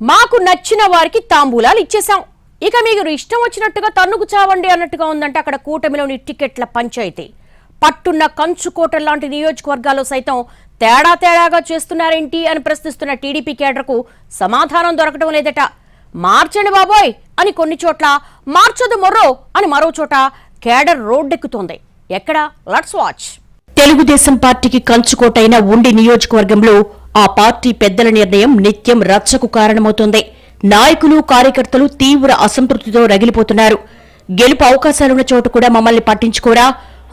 మాకు నచ్చిన వారికి తాంబూలాలు ఇచ్చేశాం. ఇక మీకు ఇష్టం వచ్చినట్టుగా తన్నుకు చావండి అన్నట్టుగా ఉందంటే అక్కడ కూటమిలోని టికెట్ల పంచాయతీ. పట్టున్న కంచుకోట లాంటి నియోజకవర్గాల్లో సైతం తేడా తేడాగా చేస్తున్నారేంటి అని ప్రశ్నిస్తున్న టీడీపీ కేడర్కు సమాధానం దొరకడం లేదట. మార్చండి బాబోయ్! అని కొన్ని చోట్ల మార్చదు మొర్రో అని మరో చోట కేడర్ రోడ్డెక్కుతోంది. ఎక్కడ? లట్స్ వాచ్ తెలుగుదేశం పార్టీకి కంచుకోటైన ఉండి నియోజకవర్గంలో ఆ పార్టీ పెద్దల నిర్ణయం నిత్యం రచ్చకు కారణమవుతోంది. నాయకులు కార్యకర్తలు తీవ్ర అసంతృప్తితో రగిలిపోతున్నారు. గెలుపు అవకాశాలున్న చోటు కూడా మమ్మల్ని పట్టించుకోరా?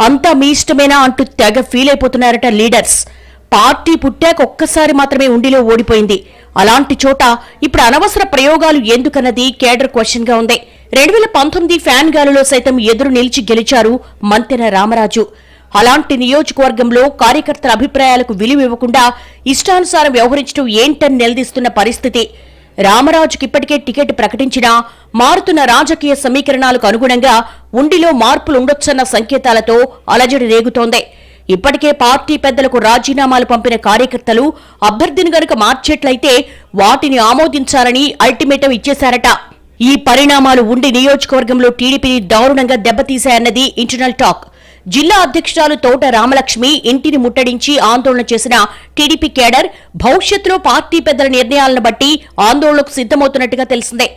అంతా మీ ఇష్టమేనా అంటూ తెగ ఫీల్ అయిపోతున్నారట లీడర్స్. పార్టీ పుట్టాక ఒక్కసారి మాత్రమే ఉండిలో ఓడిపోయింది. అలాంటి చోట ఇప్పుడు అనవసర ప్రయోగాలు ఎందుకన్నది కేడర్ క్వశ్చన్గా ఉంది. రెండు వేల పంతొమ్మిది ఫ్యాన్ గాలిలో సైతం ఎదురు నిలిచి గెలిచారు మంతెన రామరాజు. అలాంటి నియోజకవర్గంలో కార్యకర్తల అభిప్రాయాలకు విలువ ఇవ్వకుండా ఇష్టానుసారం వ్యవహరించడం ఏంటని నిలదీస్తున్న పరిస్థితి. రామరాజుకి ఇప్పటికే టికెట్ ప్రకటించినా మారుతున్న రాజకీయ సమీకరణాలకు అనుగుణంగా ఉండిలో మార్పులు ఉండొచ్చన్న సంకేతాలతో అలజడి రేగుతోంది. ఇప్పటికే పార్టీ పెద్దలకు రాజీనామాలు పంపిన కార్యకర్తలు అభ్యర్థిని గనుక మార్చేట్లయితే వాటిని ఆమోదించాలని అల్టిమేటం ఇచ్చేశారట. ఈ పరిణామాలు ఉండి నియోజకవర్గంలో టీడీపీని దారుణంగా దెబ్బతీశాయన్నది ఇంటర్నల్ టాక్. జిల్లా అధ్యక్షురాలు తోట రామలక్ష్మి ఇంటిని ముట్టడించి ఆందోళన చేసిన టీడీపీ కేడర్ భవిష్యత్తులో పార్టీ పెద్దల నిర్ణయాలను బట్టి ఆందోళనకు సిద్ధమవుతున్నట్టుగా తెలిసిందే.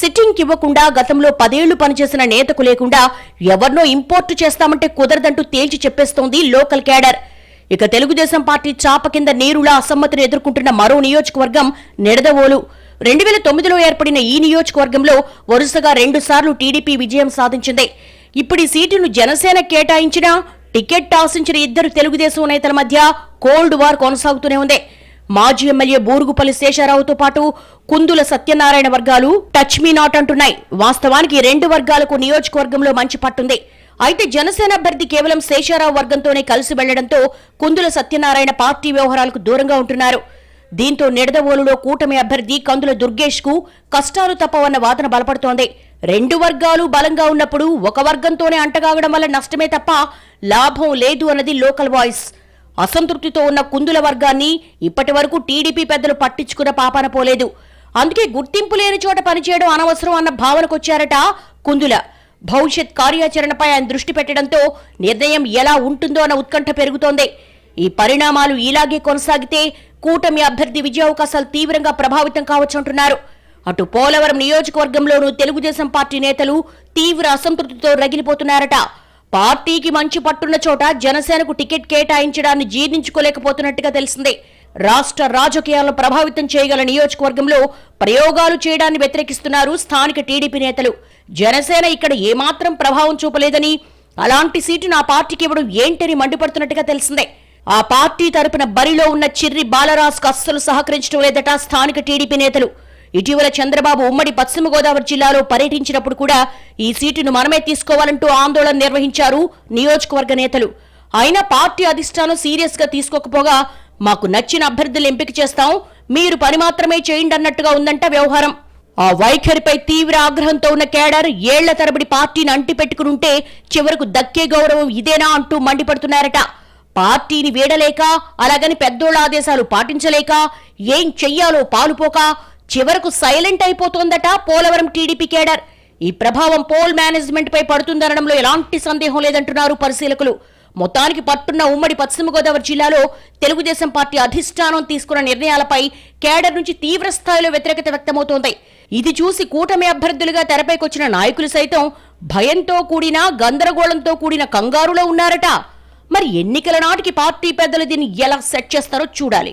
సిట్టింగ్ ఇవ్వకుండా గతంలో పదేళ్ళు పనిచేసిన నేతకు లేకుండా ఎవరినో ఇంపోర్టు చేస్తామంటే కుదరదంటూ తేల్చి చెప్పేస్తోంది లోకల్ కేడర్. ఇక తెలుగుదేశం పార్టీ చాప కింద నీరులా అసమ్మతిని ఎదుర్కొంటున్న మరో నియోజకవర్గం నిడదవోలు. రెండు వేల తొమ్మిదిలో ఏర్పడిన ఈ నియోజకవర్గంలో వరుసగా రెండుసార్లు టీడీపీ విజయం సాధించింది. ఇప్పుడు ఈ సీటును జనసేన కేటాయించినా టికెట్ ఆశించిన ఇద్దరు తెలుగుదేశం నేతల మధ్య కోల్డ్ వార్ కొనసాగుతూనే ఉంది. మాజీ ఎమ్మెల్యే బూరుగుపల్లి శేషారావుతో పాటు కుందుల సత్యనారాయణ వర్గాలు టచ్ మీ నాట్ అంటున్నాయి. వాస్తవానికి రెండు వర్గాలకు నియోజకవర్గంలో మంచి పట్టుంది. అయితే జనసేన అభ్యర్థి కేవలం శేషారావు వర్గంతోనే కలిసి వెళ్ళడంతో కుందుల సత్యనారాయణ పార్టీ వ్యవహారాలకు దూరంగా ఉంటున్నారు. దీంతో నిడదవోలులో కూటమి అభ్యర్థి కందుల దుర్గేష్కు కష్టాలు తప్పవన్న వాదన బలపడుతోంది. రెండు వర్గాలు బలంగా ఉన్నప్పుడు ఒక వర్గంతోనే అంటగాగడం వల్ల నష్టమే తప్ప లాభం లేదు అన్నది లోకల్ వాయిస్. అసంతృప్తితో ఉన్న కుందుల వర్గాన్ని ఇప్పటి వరకు టీడీపీ పెద్దలు పట్టించుకున్న పాపాన పోలేదు. అందుకే గుర్తింపు లేని చోట పనిచేయడం అనవసరం అన్న భావనకొచ్చారట కుందుల. భవిష్యత్ కార్యాచరణపై ఆయన దృష్టి పెట్టడంతో నిర్ణయం ఎలా ఉంటుందో అన్న ఉత్కంఠ పెరుగుతోంది. ఈ పరిణామాలు ఇలాగే కొనసాగితే కూటమి అభ్యర్థి విజయావకాశాలు తీవ్రంగా ప్రభావితం కావచ్చంటున్నారు అటు పోలవరం నియోజకవర్గంలోనూ తెలుగుదేశం పార్టీ నేతలు తీవ్ర అసంతృప్తితో రగిలిపోతున్నారట. పార్టీకి మంచి పట్టున్న చోట జనసేనకు టికెట్ కేటాయించడాన్ని జీర్ణించుకోలేకపోతున్నట్టుగా తెలిసింది. రాష్ట్ర రాజకీయాలను ప్రభావితం చేయగల నియోజకవర్గంలో ప్రయోగాలు చేయడాన్ని వ్యతిరేకిస్తున్నారు స్థానిక టీడీపీ నేతలు. జనసేన ఇక్కడ ఏమాత్రం ప్రభావం చూపలేదని అలాంటి సీటు నా పార్టీకి ఇవ్వడం ఏంటని మండిపడుతున్నట్టుగా తెలిసిందే. ఆ పార్టీ తరపున బరిలో ఉన్న చిర్రి బాలరాజ్కు అస్సలు సహకరించడం లేదట స్థానిక టీడీపీ నేతలు. ఇటీవల చంద్రబాబు ఉమ్మడి పశ్చిమ గోదావరి జిల్లాలో పర్యటించినప్పుడు కూడా ఈ సీటును మనమే తీసుకోవాలంటూ ఆందోళన నిర్వహించారు నియోజకవర్గ నేతలు. అయినా పార్టీ అధిష్టానం సీరియస్గా తీసుకోకపోగా మాకు నచ్చిన అభ్యర్థులు ఎంపిక చేస్తాం మీరు పని మాత్రమే చేయండి అన్నట్టుగా ఉందంట వ్యవహారం. ఆ వైఖరిపై తీవ్ర ఆగ్రహంతో ఉన్న కేడర్ ఏళ్ళ తరబడి పార్టీని అంటిపెట్టుకుని ఉంటే చివరకు దక్కే గౌరవం ఇదేనా అంటూ మండిపడుతున్నారట. పార్టీని వీడలేక అలాగని పెద్దోళ్ళ ఆదేశాలు పాటించలేక ఏం చెయ్యాలో పాలుపోక చివరకు సైలెంట్ అయిపోతోందట పోలవరం టీడీపీ కేడర్. ఈ ప్రభావం పోల్ మేనేజ్మెంట్ పై పడుతుందనడంలో ఎలాంటి సందేహం లేదంటున్నారు పరిశీలకులు. మొత్తానికి పట్టున్న ఉమ్మడి పశ్చిమ గోదావరి జిల్లాలో తెలుగుదేశం పార్టీ అధిష్టానం తీసుకున్న నిర్ణయాలపై కేడర్ నుంచి తీవ్ర స్థాయిలో వ్యతిరేకత వ్యక్తమవుతోంది. ఇది చూసి కూటమి అభ్యర్థులుగా తెరపైకొచ్చిన నాయకులు సైతం భయంతో కూడిన గందరగోళంతో కూడిన కంగారులో ఉన్నారట. మరి ఎన్నికల నాటికి పార్టీ పెద్దలు దీన్ని ఎలా సెట్ చేస్తారో చూడాలి.